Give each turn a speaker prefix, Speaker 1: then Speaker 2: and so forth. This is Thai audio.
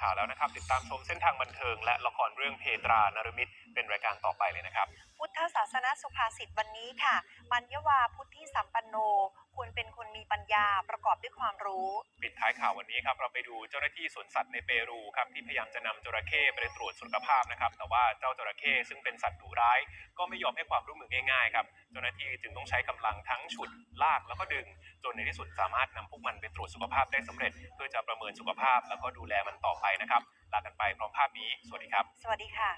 Speaker 1: ข่าวแล้วนะครับ ติดตามชมเส้นทางบันเทิง และละครเรื่องเพตรานรมิตรเป็นรายการต่อไปเลยนะครับ
Speaker 2: พุทธศาสนสุภาษิตวันนี้ค่ะ มัญญวาพุทธิสัมปันโน เป็นคนมีปัญญาประกอบด้วยความรู้
Speaker 1: ปิดท้ายข่าววันนี้ครับเราไปดูเจ้าหน้าที่สวนสัตว์ในเปรูครับที่พยายามจะนำจระเข้ไปตรวจสุขภาพนะครับแต่ว่าเจ้าจระเข้ซึ่งเป็นสัตว์ดุร้าย ก็ไม่ยอมให้ความร่วมมือง่ายๆครับเจ้าหน้าที่จึงต้องใช้กำลังทั้งฉุดลากแล้วก็ดึง จนในที่สุดสามารถนำพวกมันไปตรวจสุขภาพได้สำเร็จ เพื่อจะประเมินสุขภาพแล้วก็ดูแลมันต่อไปนะครับลากันไปพร้อมภาพนี้สวัสดีครับ
Speaker 2: สวัสดีค่ะ